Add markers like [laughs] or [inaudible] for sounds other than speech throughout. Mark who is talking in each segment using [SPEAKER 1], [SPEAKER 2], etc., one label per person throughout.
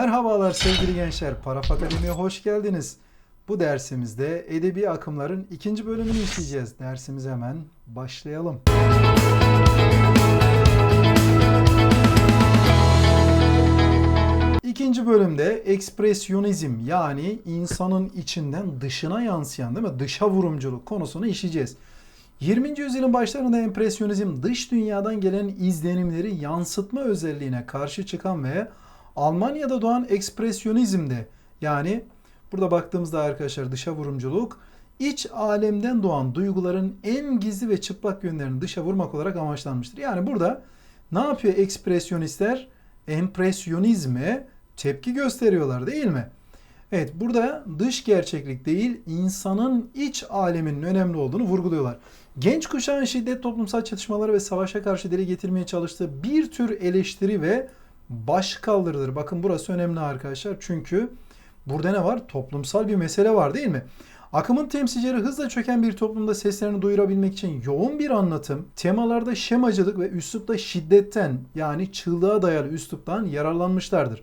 [SPEAKER 1] Merhabalar sevgili gençler. Paraf Akademi'ye hoş geldiniz. Bu dersimizde edebi akımların ikinci bölümünü işleyeceğiz. Dersimize hemen başlayalım. İkinci bölümde ekspresyonizm yani insanın içinden dışına yansıyan değil mi? Dışa vurumculuk konusunu işleyeceğiz. 20. yüzyılın başlarında empresyonizm dış dünyadan gelen izlenimleri yansıtma özelliğine karşı çıkan ve Almanya'da doğan ekspresyonizmde yani burada baktığımızda arkadaşlar dışa vurumculuk iç alemden doğan duyguların en gizli ve çıplak yönlerini dışa vurmak olarak amaçlanmıştır. Yani burada ne yapıyor ekspresyonistler? Empresyonizme tepki gösteriyorlar değil mi? Evet burada dış gerçeklik değil insanın iç aleminin önemli olduğunu vurguluyorlar. Genç kuşağın şiddet, toplumsal çatışmaları ve savaşa karşı dile getirmeye çalıştığı bir tür eleştiri ve başkaldırıdır. Bakın burası önemli arkadaşlar. Çünkü burada ne var? Toplumsal bir mesele var değil mi? Akımın temsilcileri hızla çöken bir toplumda seslerini duyurabilmek için yoğun bir anlatım, temalarda şemacılık ve üslupta şiddetten yani çığlığa dayalı üsluptan yararlanmışlardır.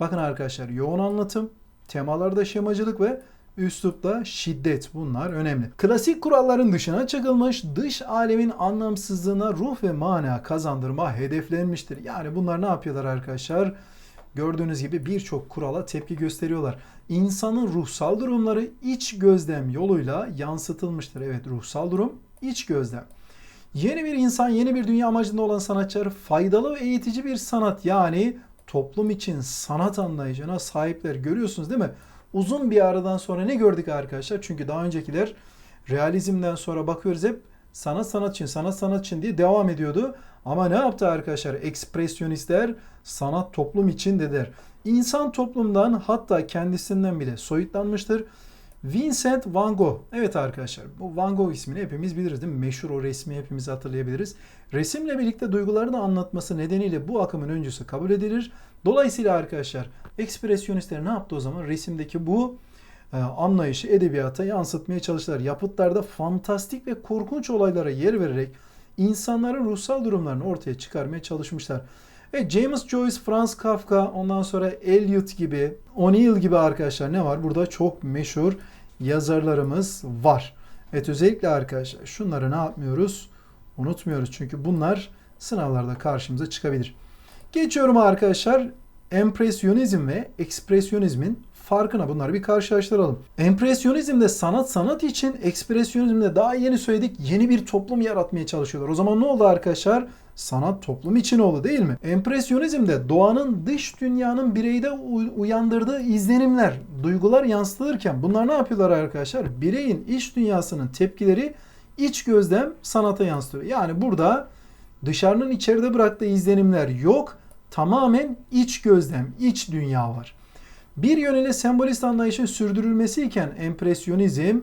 [SPEAKER 1] Bakın arkadaşlar yoğun anlatım, temalarda şemacılık ve üslupta şiddet bunlar önemli. Klasik kuralların dışına çıkılmış, dış alemin anlamsızlığına ruh ve mana kazandırma hedeflenmiştir. Yani bunlar ne yapıyorlar arkadaşlar? Gördüğünüz gibi birçok kurala tepki gösteriyorlar. İnsanın ruhsal durumları iç gözlem yoluyla yansıtılmıştır. Evet ruhsal durum iç gözlem. Yeni bir insan, yeni bir dünya amacında olan sanatçılar faydalı ve eğitici bir sanat yani toplum için sanat anlayışına sahipler. Görüyorsunuz değil mi? Uzun bir aradan sonra ne gördük arkadaşlar? Çünkü daha öncekiler realizmden sonra bakıyoruz hep sanat sanat için, sanat sanat için diye devam ediyordu. Ama ne yaptı arkadaşlar? Ekspresyonistler sanat toplum için dediler. İnsan toplumdan hatta kendisinden bile soyutlanmıştır. Vincent van Gogh. Evet arkadaşlar bu Van Gogh ismini hepimiz biliriz değil mi? Meşhur o resmi hepimiz hatırlayabiliriz. Resimle birlikte duygularını anlatması nedeniyle bu akımın öncüsü kabul edilir. Dolayısıyla arkadaşlar ekspresyonistler ne yaptı o zaman? Resimdeki bu e, anlayışı edebiyata yansıtmaya çalıştılar. Yapıtlarda fantastik ve korkunç olaylara yer vererek insanların ruhsal durumlarını ortaya çıkarmaya çalışmışlar. E, James Joyce, Franz Kafka, ondan sonra Eliot gibi, O'Neill gibi arkadaşlar ne var? Burada çok meşhur yazarlarımız var. Evet özellikle arkadaşlar şunları ne yapmıyoruz? Unutmuyoruz çünkü bunlar sınavlarda karşımıza çıkabilir. Geçiyorum arkadaşlar empresyonizm ve ekspresyonizmin farkına bunları bir karşılaştıralım. Empresyonizmde sanat sanat için, ekspresyonizmde daha yeni söyledik yeni bir toplum yaratmaya çalışıyorlar. O zaman ne oldu arkadaşlar? Sanat toplum için oldu değil mi? Empresyonizmde doğanın dış dünyanın bireyde uyandırdığı izlenimler, duygular yansıtılırken bunlar ne yapıyorlar arkadaşlar? Bireyin iç dünyasının tepkileri iç gözlem sanata yansıtıyor. Yani burada dışarının içeride bıraktığı izlenimler yok. Tamamen iç gözlem, iç dünya var. Bir yönüyle sembolist anlayışın sürdürülmesi iken empresyonizm,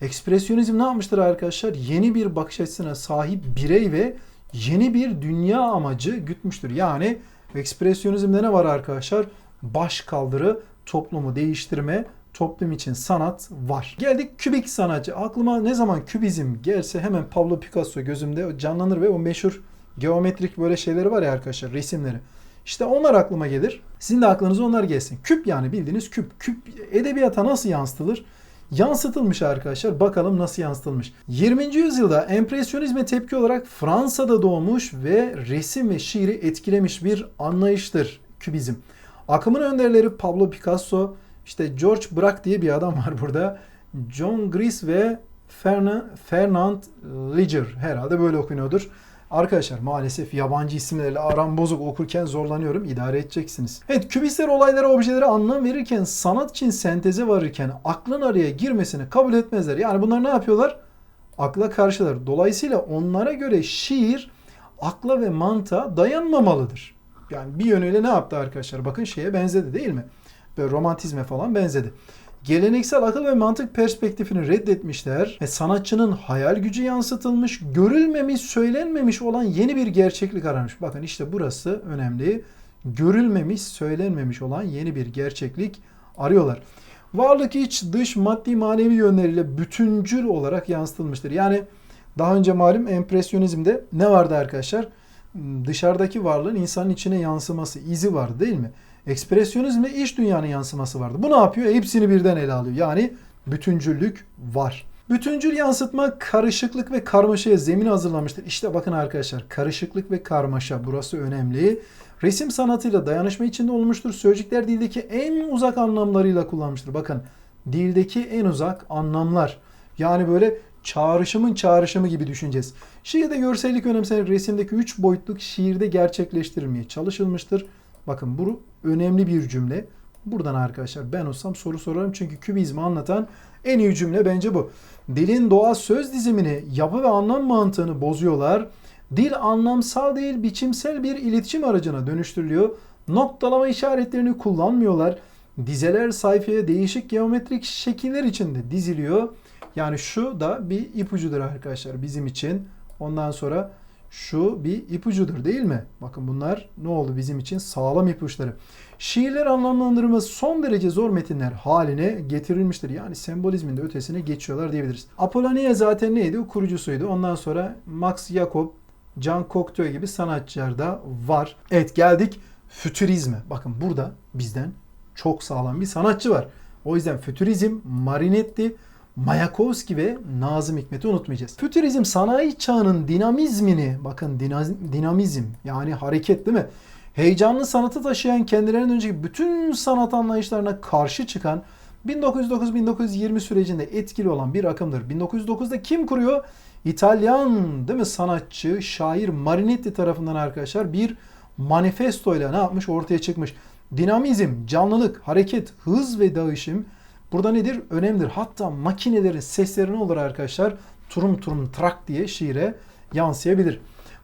[SPEAKER 1] ekspresyonizm ne yapmıştır arkadaşlar? Yeni bir bakış açısına sahip birey ve yeni bir dünya amacı gütmüştür. Yani ekspresyonizmde ne var arkadaşlar? Baş kaldırı, toplumu değiştirme, toplum için sanat var. Geldik kübik sanatçı. Aklıma ne zaman kübizm gelse hemen Pablo Picasso gözümde canlanır ve o meşhur geometrik böyle şeyleri var ya arkadaşlar resimleri. İşte onlar aklıma gelir. Sizin de aklınıza onlar gelsin. Küp yani bildiğiniz küp. Küp edebiyata nasıl yansıtılır? Yansıtılmış arkadaşlar. Bakalım nasıl yansıtılmış. 20. yüzyılda empresyonizme tepki olarak Fransa'da doğmuş ve resim ve şiiri etkilemiş bir anlayıştır kübizm. Akımın önderleri Pablo Picasso, işte George Braque diye bir adam var burada. John Gris ve Fernand Liger herhalde böyle okunuyordur. Arkadaşlar maalesef yabancı isimlerle aram bozuk okurken zorlanıyorum. İdare edeceksiniz. Evet kübistler olaylara, objelere anlam verirken, sanat için senteze varırken aklın araya girmesini kabul etmezler. Yani bunlar ne yapıyorlar? Akla karşılar. Dolayısıyla onlara göre şiir akla ve mantığa dayanmamalıdır. Yani bir yönüyle ne yaptı arkadaşlar? Bakın şeye benzedi değil mi? Böyle romantizme falan benzedi geleneksel akıl ve mantık perspektifini reddetmişler ve sanatçının hayal gücü yansıtılmış, görülmemiş, söylenmemiş olan yeni bir gerçeklik aranmış. Bakın işte burası önemli. Görülmemiş, söylenmemiş olan yeni bir gerçeklik arıyorlar. Varlık iç, dış, maddi, manevi yönleriyle bütüncül olarak yansıtılmıştır. Yani daha önce malum empresyonizmde ne vardı arkadaşlar? Dışarıdaki varlığın insanın içine yansıması, izi vardı değil mi? Ekspresyonizmde iç dünyanın yansıması vardı. Bu ne yapıyor? Hepsini birden ele alıyor. Yani bütüncüllük var. Bütüncül yansıtma karışıklık ve karmaşaya zemin hazırlamıştır. İşte bakın arkadaşlar karışıklık ve karmaşa burası önemli. Resim sanatıyla dayanışma içinde olmuştur. Sözcükler dildeki en uzak anlamlarıyla kullanmıştır. Bakın dildeki en uzak anlamlar. Yani böyle çağrışımın çağrışımı gibi düşüneceğiz. Şiirde görsellik önemsenir. Resimdeki üç boyutluk şiirde gerçekleştirilmeye çalışılmıştır. Bakın bu önemli bir cümle. Buradan arkadaşlar ben olsam soru sorarım. Çünkü kübizmi anlatan en iyi cümle bence bu. Dilin doğa söz dizimini, yapı ve anlam mantığını bozuyorlar. Dil anlamsal değil biçimsel bir iletişim aracına dönüştürülüyor. Noktalama işaretlerini kullanmıyorlar. Dizeler sayfaya değişik geometrik şekiller içinde diziliyor. Yani şu da bir ipucudur arkadaşlar bizim için. Ondan sonra şu bir ipucudur değil mi? Bakın bunlar ne oldu bizim için? Sağlam ipuçları. Şiirler anlamlandırılması son derece zor metinler haline getirilmiştir. Yani sembolizmin de ötesine geçiyorlar diyebiliriz. Apollonia zaten neydi? O kurucusuydu. Ondan sonra Max Jacob, Jean Cocteau gibi sanatçılar da var. Evet geldik fütürizme. Bakın burada bizden çok sağlam bir sanatçı var. O yüzden fütürizm, Marinetti, Mayakovski ve Nazım Hikmet'i unutmayacağız. Fütürizm sanayi çağının dinamizmini, bakın dinamizm yani hareket değil mi? Heyecanlı sanatı taşıyan kendilerinden önceki bütün sanat anlayışlarına karşı çıkan 1909-1920 sürecinde etkili olan bir akımdır. 1909'da kim kuruyor? İtalyan değil mi sanatçı, şair Marinetti tarafından arkadaşlar bir manifesto ile ne yapmış? Ortaya çıkmış. Dinamizm, canlılık, hareket, hız ve dağışım burada nedir? Önemlidir. Hatta makinelerin sesleri ne olur arkadaşlar? Turum turum trak diye şiire yansıyabilir.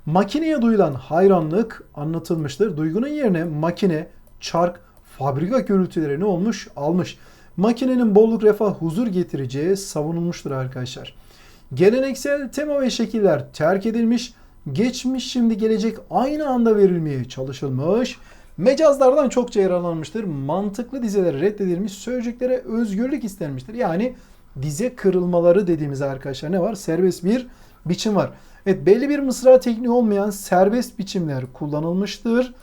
[SPEAKER 1] Makineye duyulan hayranlık anlatılmıştır. Duygunun yerine makine, çark, fabrika gürültüleri ne olmuş? Almış. Makinenin bolluk, refah, huzur getireceği savunulmuştur arkadaşlar. Geleneksel tema ve şekiller terk edilmiş. Geçmiş, şimdi, gelecek aynı anda verilmeye çalışılmış. Mecazlardan çokça yararlanmıştır. Mantıklı dizeler reddedilmiş. Sözcüklere özgürlük istenmiştir. Yani dize kırılmaları dediğimiz arkadaşlar ne var? Serbest bir biçim var. Evet belli bir mısra tekniği olmayan serbest biçimler kullanılmıştır.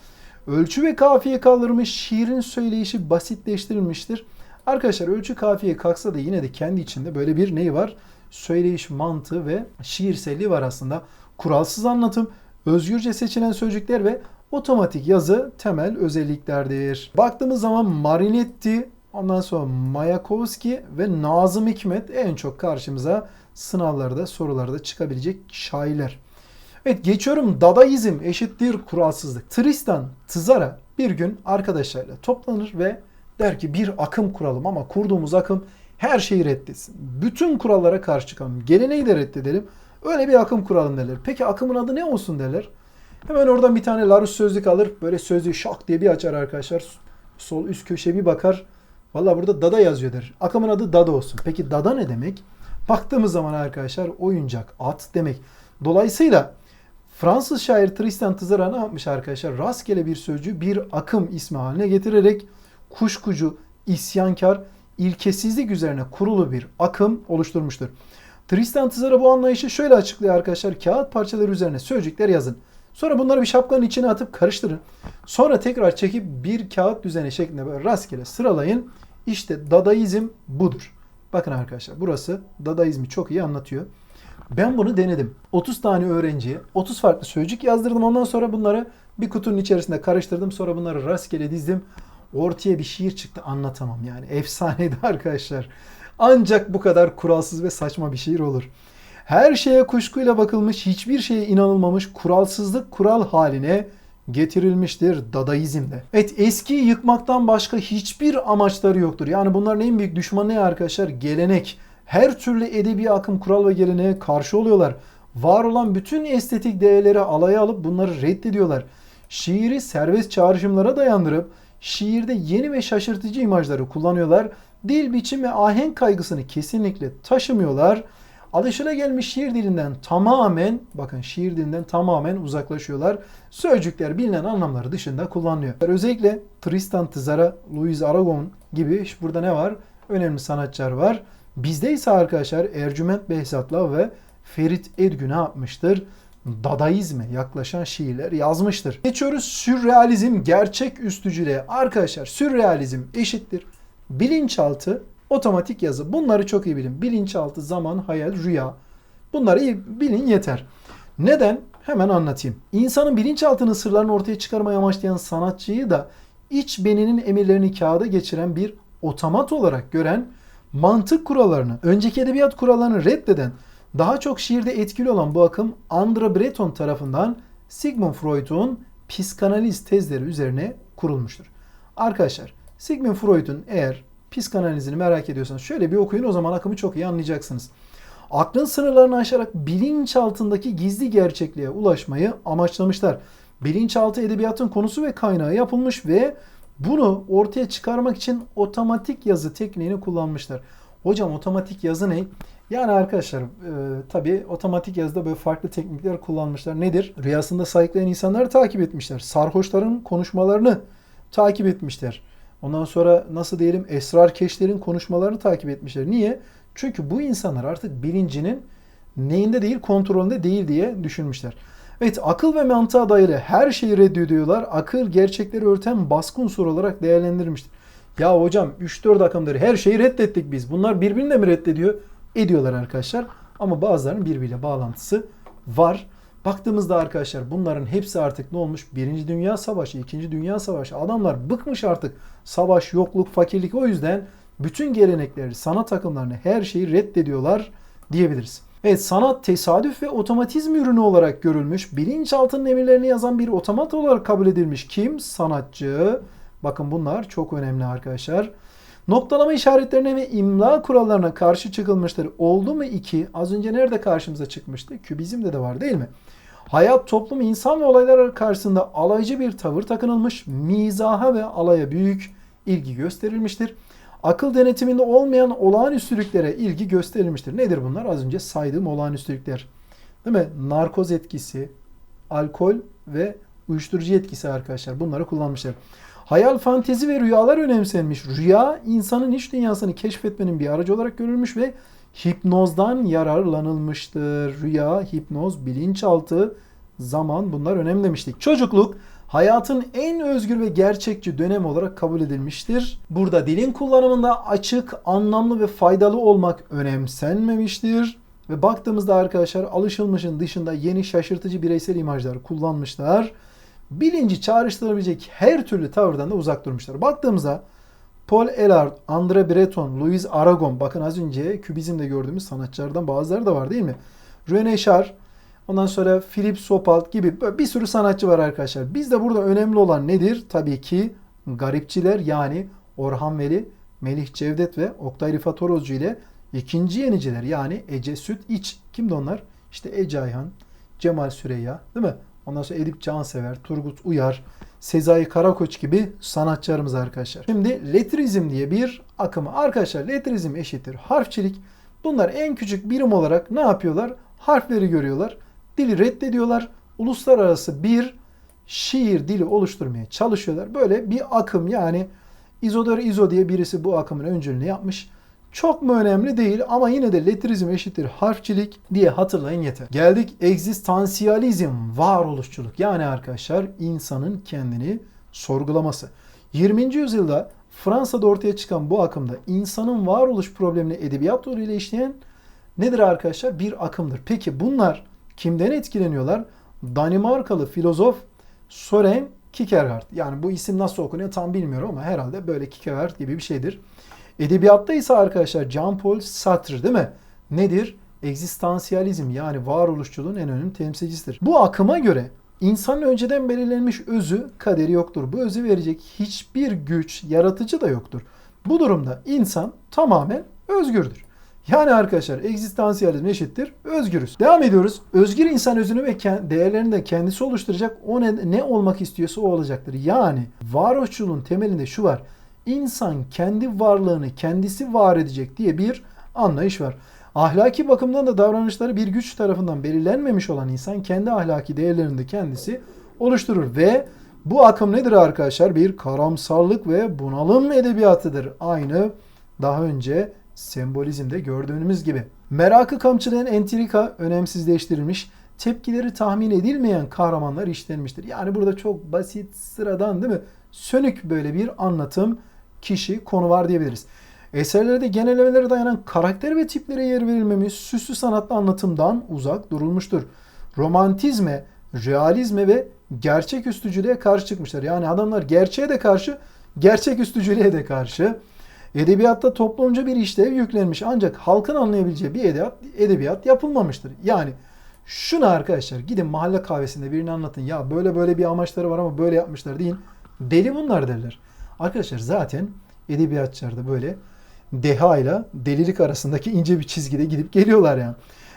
[SPEAKER 1] Ölçü ve kafiye kaldırılmış, şiirin söyleyişi basitleştirilmiştir. Arkadaşlar ölçü kafiye kalksa da yine de kendi içinde böyle bir neyi var? Söyleyiş mantığı ve şiirselliği var aslında. Kuralsız anlatım, özgürce seçilen sözcükler ve otomatik yazı temel özelliklerdir. Baktığımız zaman Marinetti, ondan sonra Mayakovski ve Nazım Hikmet en çok karşımıza sınavlarda, sorularda çıkabilecek şairler. Evet geçiyorum. Dadaizm eşittir kuralsızlık. Tristan Tzara bir gün arkadaşlarıyla toplanır ve der ki bir akım kuralım ama kurduğumuz akım her şeyi reddetsin. Bütün kurallara karşı çıkalım. Geleneği de reddedelim. Öyle bir akım kuralım derler. Peki akımın adı ne olsun derler. Hemen oradan bir tane Larus sözlük alır. Böyle sözlüğü şak diye bir açar arkadaşlar. Sol üst köşeye bir bakar. Valla burada Dada yazıyor der. Akımın adı Dada olsun. Peki Dada ne demek? Baktığımız zaman arkadaşlar oyuncak, at demek. Dolayısıyla Fransız şair Tristan Tzara ne yapmış arkadaşlar? Rastgele bir sözcüğü bir akım ismi haline getirerek kuşkucu, isyankar, ilkesizlik üzerine kurulu bir akım oluşturmuştur. Tristan Tzara bu anlayışı şöyle açıklıyor arkadaşlar. Kağıt parçaları üzerine sözcükler yazın. Sonra bunları bir şapkanın içine atıp karıştırın. Sonra tekrar çekip bir kağıt düzeni şeklinde böyle rastgele sıralayın. İşte Dadaizm budur. Bakın arkadaşlar burası Dadaizmi çok iyi anlatıyor. Ben bunu denedim. 30 tane öğrenciye 30 farklı sözcük yazdırdım. Ondan sonra bunları bir kutunun içerisinde karıştırdım. Sonra bunları rastgele dizdim. Ortaya bir şiir çıktı anlatamam yani. Efsaneydi [laughs] arkadaşlar. Ancak bu kadar kuralsız ve saçma bir şiir olur. Her şeye kuşkuyla bakılmış, hiçbir şeye inanılmamış, kuralsızlık kural haline getirilmiştir Dadaizm'de. Evet eskiyi yıkmaktan başka hiçbir amaçları yoktur. Yani bunların en büyük düşmanı ne arkadaşlar? Gelenek. Her türlü edebi akım, kural ve geleneğe karşı oluyorlar. Var olan bütün estetik değerleri alaya alıp bunları reddediyorlar. Şiiri serbest çağrışımlara dayandırıp şiirde yeni ve şaşırtıcı imajları kullanıyorlar. Dil, biçim ve ahenk kaygısını kesinlikle taşımıyorlar alışılagelmiş şiir dilinden tamamen bakın şiir dilinden tamamen uzaklaşıyorlar. Sözcükler bilinen anlamları dışında kullanılıyor. Özellikle Tristan Tzara, Louis Aragon gibi burada ne var? Önemli sanatçılar var. Bizde ise arkadaşlar Ercüment Behzat'la ve Ferit Edgü ne yapmıştır? dadaizme yaklaşan şiirler yazmıştır. Geçiyoruz sürrealizm gerçek üstücülüğe. Arkadaşlar sürrealizm eşittir. Bilinçaltı, otomatik yazı. Bunları çok iyi bilin. Bilinçaltı, zaman, hayal, rüya. Bunları iyi bilin yeter. Neden? Hemen anlatayım. İnsanın bilinçaltının sırlarını ortaya çıkarmayı amaçlayan sanatçıyı da iç beninin emirlerini kağıda geçiren bir otomat olarak gören mantık kurallarını, önceki edebiyat kurallarını reddeden, daha çok şiirde etkili olan bu akım Andra Breton tarafından Sigmund Freud'un psikanaliz tezleri üzerine kurulmuştur. Arkadaşlar Sigmund Freud'un eğer psikanalizini merak ediyorsanız şöyle bir okuyun o zaman akımı çok iyi anlayacaksınız. Aklın sınırlarını aşarak bilinç altındaki gizli gerçekliğe ulaşmayı amaçlamışlar. Bilinçaltı edebiyatın konusu ve kaynağı yapılmış ve bunu ortaya çıkarmak için otomatik yazı tekniğini kullanmışlar. Hocam otomatik yazı ne? Yani arkadaşlar e, tabii otomatik yazıda böyle farklı teknikler kullanmışlar. Nedir? Rüyasında sayıklayan insanları takip etmişler. Sarhoşların konuşmalarını takip etmişler. Ondan sonra nasıl diyelim esrarkeşlerin konuşmalarını takip etmişler. Niye? Çünkü bu insanlar artık bilincinin neyinde değil kontrolünde değil diye düşünmüşler. Evet akıl ve mantığa dayalı her şeyi reddediyorlar. Akıl gerçekleri örten baskın unsur olarak değerlendirilmiştir. Ya hocam 3-4 akımdır her şeyi reddettik biz. Bunlar birbirini de mi reddediyor? Ediyorlar arkadaşlar. Ama bazılarının birbiriyle bağlantısı var. Baktığımızda arkadaşlar bunların hepsi artık ne olmuş? Birinci Dünya Savaşı, İkinci Dünya Savaşı. Adamlar bıkmış artık. Savaş, yokluk, fakirlik. O yüzden bütün gelenekleri, sanat akımlarını, her şeyi reddediyorlar diyebiliriz. Evet sanat tesadüf ve otomatizm ürünü olarak görülmüş. Bilinçaltının emirlerini yazan bir otomat olarak kabul edilmiş. Kim? Sanatçı. Bakın bunlar çok önemli arkadaşlar. Noktalama işaretlerine ve imla kurallarına karşı çıkılmıştır. Oldu mu iki? Az önce nerede karşımıza çıkmıştı? Kübizmde de var değil mi? Hayat, toplum, insan ve olaylar karşısında alaycı bir tavır takınılmış. Mizaha ve alaya büyük ilgi gösterilmiştir. Akıl denetiminde olmayan olağanüstülüklere ilgi gösterilmiştir. Nedir bunlar? Az önce saydığım olağanüstülükler. Değil mi? Narkoz etkisi, alkol ve uyuşturucu etkisi arkadaşlar. Bunları kullanmışlar. Hayal, fantezi ve rüyalar önemsenmiş. Rüya insanın iç dünyasını keşfetmenin bir aracı olarak görülmüş ve hipnozdan yararlanılmıştır. Rüya, hipnoz, bilinçaltı, zaman bunlar önemli demiştik. Çocukluk hayatın en özgür ve gerçekçi dönem olarak kabul edilmiştir. Burada dilin kullanımında açık, anlamlı ve faydalı olmak önemsenmemiştir. Ve baktığımızda arkadaşlar alışılmışın dışında yeni şaşırtıcı bireysel imajlar kullanmışlar. Bilinci çağrıştırabilecek her türlü tavırdan da uzak durmuşlar. Baktığımızda Paul Eluard, André Breton, Louis Aragon, bakın az önce kübizmde gördüğümüz sanatçılardan bazıları da var değil mi? René Char, ondan sonra Philip Sopalt gibi bir sürü sanatçı var arkadaşlar. Bizde burada önemli olan nedir? Tabii ki garipçiler yani Orhan Veli, Melih Cevdet ve Oktay Rifat Orozcu ile ikinci yeniciler yani Ece Süt İç. Kimdi onlar? İşte Ece Ayhan, Cemal Süreyya değil mi? Ondan sonra Edip Cansever, Turgut Uyar, Sezai Karakoç gibi sanatçılarımız arkadaşlar. Şimdi letrizm diye bir akımı. Arkadaşlar letrizm eşittir harfçilik. Bunlar en küçük birim olarak ne yapıyorlar? Harfleri görüyorlar. Dili reddediyorlar. Uluslararası bir şiir dili oluşturmaya çalışıyorlar. Böyle bir akım yani Izodor Izo diye birisi bu akımın öncülüğünü yapmış. Çok mu önemli değil ama yine de letrizm eşittir harfçilik diye hatırlayın yeter. Geldik egzistansiyalizm, varoluşçuluk. Yani arkadaşlar insanın kendini sorgulaması. 20. yüzyılda Fransa'da ortaya çıkan bu akımda insanın varoluş problemini edebiyat yoluyla işleyen nedir arkadaşlar? Bir akımdır. Peki bunlar kimden etkileniyorlar? Danimarkalı filozof Søren Kierkegaard. Yani bu isim nasıl okunuyor tam bilmiyorum ama herhalde böyle Kierkegaard gibi bir şeydir. Edebiyatta ise arkadaşlar Jean-Paul Sartre değil mi? Nedir? Egzistansiyalizm yani varoluşçuluğun en önemli temsilcisidir. Bu akıma göre insanın önceden belirlenmiş özü, kaderi yoktur. Bu özü verecek hiçbir güç, yaratıcı da yoktur. Bu durumda insan tamamen özgürdür. Yani arkadaşlar egzistansiyalizm eşittir özgürüz. Devam ediyoruz. Özgür insan özünü ve değerlerini de kendisi oluşturacak. O ne, ne olmak istiyorsa o olacaktır. Yani varoluşçuluğun temelinde şu var insan kendi varlığını kendisi var edecek diye bir anlayış var. Ahlaki bakımdan da davranışları bir güç tarafından belirlenmemiş olan insan kendi ahlaki değerlerini de kendisi oluşturur ve bu akım nedir arkadaşlar? Bir karamsarlık ve bunalım edebiyatıdır. Aynı daha önce sembolizmde gördüğümüz gibi. Merakı kamçılayan entrika önemsizleştirilmiş. tepkileri tahmin edilmeyen kahramanlar işlenmiştir. Yani burada çok basit, sıradan değil mi? Sönük böyle bir anlatım, kişi, konu var diyebiliriz. Eserlerde genellemelere dayanan karakter ve tiplere yer verilmemiş süslü sanatlı anlatımdan uzak durulmuştur. Romantizme, realizme ve gerçek üstücülüğe karşı çıkmışlar. Yani adamlar gerçeğe de karşı, gerçek üstücülüğe de karşı. Edebiyatta toplumcu bir işlev yüklenmiş ancak halkın anlayabileceği bir edebiyat, edebiyat yapılmamıştır. Yani şunu arkadaşlar gidin mahalle kahvesinde birini anlatın. Ya böyle böyle bir amaçları var ama böyle yapmışlar deyin. Deli bunlar derler. Arkadaşlar zaten edebiyatçılarda böyle deha ile delilik arasındaki ince bir çizgide gidip geliyorlar yani.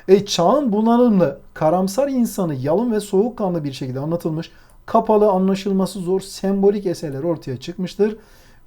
[SPEAKER 1] E, çağın bunalımlı, karamsar insanı yalın ve soğukkanlı bir şekilde anlatılmış, kapalı, anlaşılması zor, sembolik eserler ortaya çıkmıştır.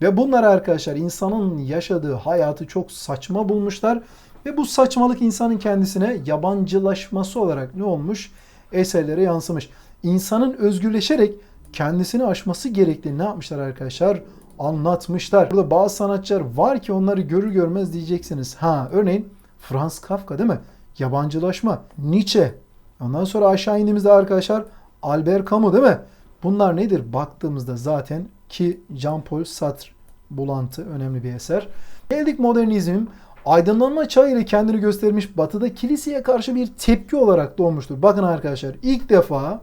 [SPEAKER 1] Ve bunlar arkadaşlar insanın yaşadığı hayatı çok saçma bulmuşlar. Ve bu saçmalık insanın kendisine yabancılaşması olarak ne olmuş? Eserlere yansımış. İnsanın özgürleşerek kendisini aşması gerektiğini ne yapmışlar arkadaşlar? Anlatmışlar. Burada bazı sanatçılar var ki onları görür görmez diyeceksiniz. Ha örneğin Franz Kafka değil mi? Yabancılaşma. Nietzsche. Ondan sonra aşağı indiğimizde arkadaşlar Albert Camus değil mi? Bunlar nedir? Baktığımızda zaten ki Jean-Paul Sartre bulantı önemli bir eser. Geldik modernizm. Aydınlanma çağı ile kendini göstermiş batıda kiliseye karşı bir tepki olarak doğmuştur. Bakın arkadaşlar ilk defa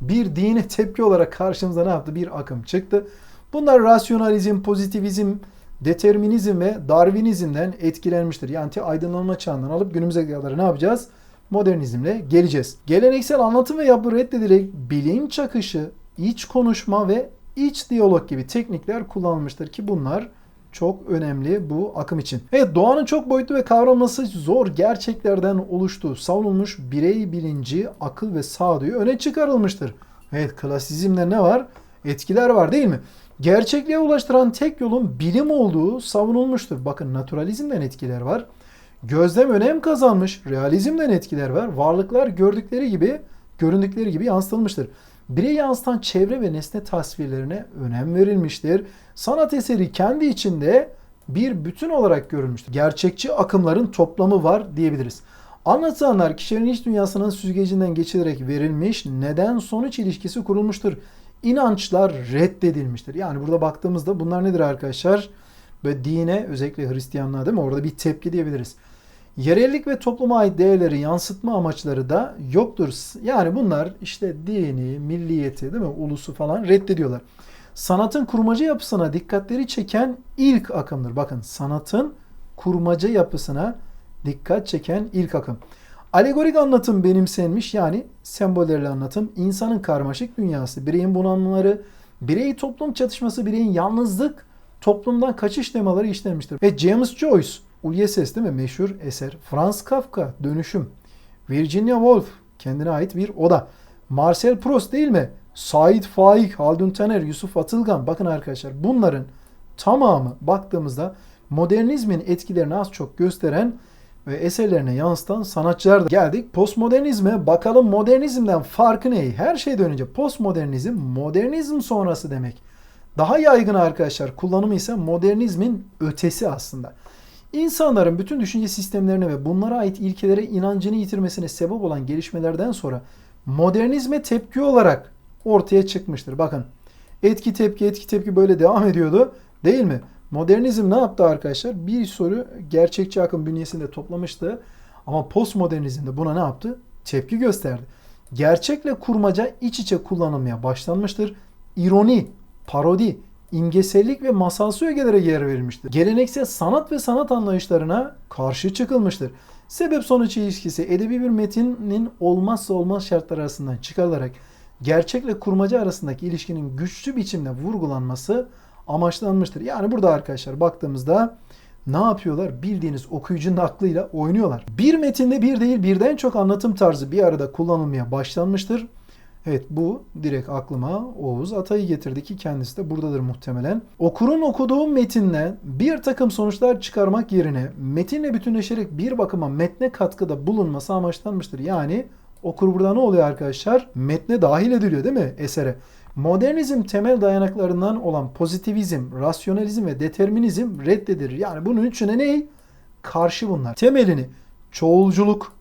[SPEAKER 1] bir dine tepki olarak karşımıza ne yaptı? Bir akım çıktı. Bunlar rasyonalizm, pozitivizm, determinizm ve Darwinizmden etkilenmiştir. Yani aydınlanma çağından alıp günümüze kadar ne yapacağız? Modernizmle geleceğiz. Geleneksel anlatım ve yapı reddedilerek bilinç akışı, iç konuşma ve iç diyalog gibi teknikler kullanılmıştır ki bunlar çok önemli bu akım için. Evet doğanın çok boyutlu ve kavranması zor gerçeklerden oluştuğu savunulmuş birey bilinci, akıl ve sağduyu öne çıkarılmıştır. Evet klasizmde ne var? Etkiler var değil mi? Gerçekliğe ulaştıran tek yolun bilim olduğu savunulmuştur. Bakın naturalizmden etkiler var. Gözlem önem kazanmış. Realizmden etkiler var. Varlıklar gördükleri gibi, göründükleri gibi yansıtılmıştır. Bireyi yansıtan çevre ve nesne tasvirlerine önem verilmiştir. Sanat eseri kendi içinde bir bütün olarak görülmüştür. Gerçekçi akımların toplamı var diyebiliriz. Anlatılanlar kişilerin iç dünyasının süzgecinden geçilerek verilmiş, neden sonuç ilişkisi kurulmuştur. İnançlar reddedilmiştir. Yani burada baktığımızda bunlar nedir arkadaşlar? Ve dine özellikle Hristiyanlığa değil mi? Orada bir tepki diyebiliriz. Yerellik ve topluma ait değerleri yansıtma amaçları da yoktur. Yani bunlar işte dini, milliyeti değil mi? Ulusu falan reddediyorlar. Sanatın kurmaca yapısına dikkatleri çeken ilk akımdır. Bakın sanatın kurmaca yapısına dikkat çeken ilk akım. Alegorik anlatım benimsenmiş yani sembollerle anlatım. insanın karmaşık dünyası, bireyin bunalımları, birey toplum çatışması, bireyin yalnızlık, toplumdan kaçış temaları işlenmiştir. Ve James Joyce, Ulysses değil mi? Meşhur eser. Franz Kafka, Dönüşüm. Virginia Woolf, kendine ait bir oda. Marcel Proust değil mi? Said Faik, Haldun Taner, Yusuf Atılgan. Bakın arkadaşlar bunların tamamı baktığımızda modernizmin etkilerini az çok gösteren ve eserlerine yansıtan sanatçılar da geldik. Postmodernizme bakalım modernizmden farkı ne? Her şeyden önce postmodernizm modernizm sonrası demek. Daha yaygın arkadaşlar kullanımı ise modernizmin ötesi aslında. İnsanların bütün düşünce sistemlerine ve bunlara ait ilkelere inancını yitirmesine sebep olan gelişmelerden sonra modernizme tepki olarak ortaya çıkmıştır. Bakın etki tepki etki tepki böyle devam ediyordu değil mi? Modernizm ne yaptı arkadaşlar? Bir soru gerçekçi akım bünyesinde toplamıştı. Ama postmodernizm de buna ne yaptı? Tepki gösterdi. Gerçekle kurmaca iç içe kullanılmaya başlanmıştır. İroni, parodi, imgesellik ve masalsı ögelere yer verilmiştir. Geleneksel sanat ve sanat anlayışlarına karşı çıkılmıştır. Sebep sonuç ilişkisi edebi bir metinin olmazsa olmaz şartlar arasından çıkarılarak gerçekle kurmaca arasındaki ilişkinin güçlü biçimde vurgulanması amaçlanmıştır. Yani burada arkadaşlar baktığımızda ne yapıyorlar? Bildiğiniz okuyucunun aklıyla oynuyorlar. Bir metinde bir değil birden çok anlatım tarzı bir arada kullanılmaya başlanmıştır. Evet bu direkt aklıma Oğuz Atay'ı getirdi ki kendisi de buradadır muhtemelen. Okurun okuduğu metinle bir takım sonuçlar çıkarmak yerine metinle bütünleşerek bir bakıma metne katkıda bulunması amaçlanmıştır. Yani okur burada ne oluyor arkadaşlar? Metne dahil ediliyor değil mi esere? Modernizm temel dayanaklarından olan pozitivizm, rasyonalizm ve determinizm reddedilir. Yani bunun üçüne ne? Karşı bunlar. Temelini çoğulculuk,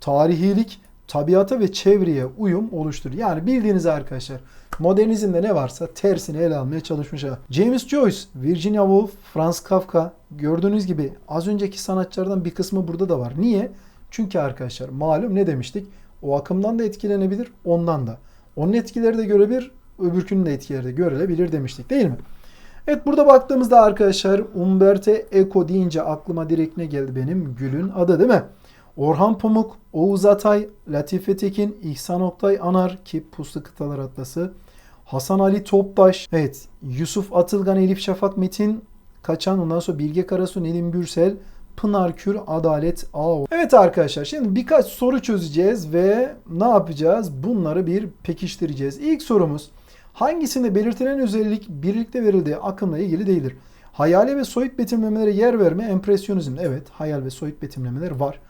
[SPEAKER 1] tarihilik, tabiata ve çevreye uyum oluşturur. Yani bildiğiniz arkadaşlar modernizmde ne varsa tersini ele almaya çalışmış. ha. James Joyce, Virginia Woolf, Franz Kafka gördüğünüz gibi az önceki sanatçılardan bir kısmı burada da var. Niye? Çünkü arkadaşlar malum ne demiştik? O akımdan da etkilenebilir, ondan da. Onun etkileri de görebilir, öbürkünün de etkileri de görülebilir demiştik değil mi? Evet burada baktığımızda arkadaşlar Umberto Eco deyince aklıma direkt ne geldi benim? Gül'ün adı değil mi? Orhan Pamuk, Oğuz Atay, Latife Tekin, İhsan Oktay Anar ki Puslu Kıtalar Atlası, Hasan Ali Topbaş, evet Yusuf Atılgan, Elif Şafak Metin, Kaçan, ondan sonra Bilge Karasu, Nedim Gürsel, Pınar Kür, Adalet Ağo. Evet arkadaşlar şimdi birkaç soru çözeceğiz ve ne yapacağız? Bunları bir pekiştireceğiz. İlk sorumuz hangisinde belirtilen özellik birlikte verildiği akımla ilgili değildir? Hayali ve soyut betimlemelere yer verme empresyonizm. Evet hayal ve soyut betimlemeler var.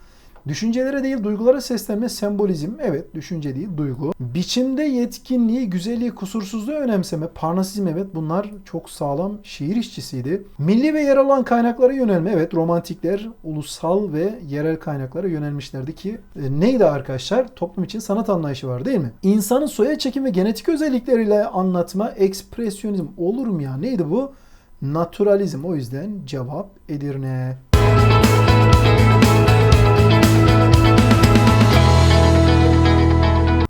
[SPEAKER 1] Düşüncelere değil duygulara seslenme sembolizm. Evet düşünce değil duygu. Biçimde yetkinliği, güzelliği, kusursuzluğu önemseme. Parnasizm evet bunlar çok sağlam şiir işçisiydi. Milli ve yerel olan kaynaklara yönelme. Evet romantikler ulusal ve yerel kaynaklara yönelmişlerdi ki e, neydi arkadaşlar? Toplum için sanat anlayışı var değil mi? İnsanın soya çekim ve genetik özellikleriyle anlatma ekspresyonizm olur mu ya? Neydi bu? Naturalizm. O yüzden cevap Edirne.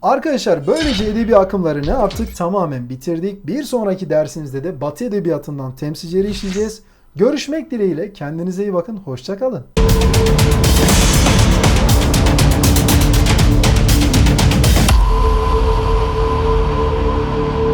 [SPEAKER 1] Arkadaşlar böylece edebi akımları ne yaptık? Tamamen bitirdik. Bir sonraki dersimizde de Batı Edebiyatı'ndan temsilcileri işleyeceğiz. Görüşmek dileğiyle. Kendinize iyi bakın. Hoşçakalın.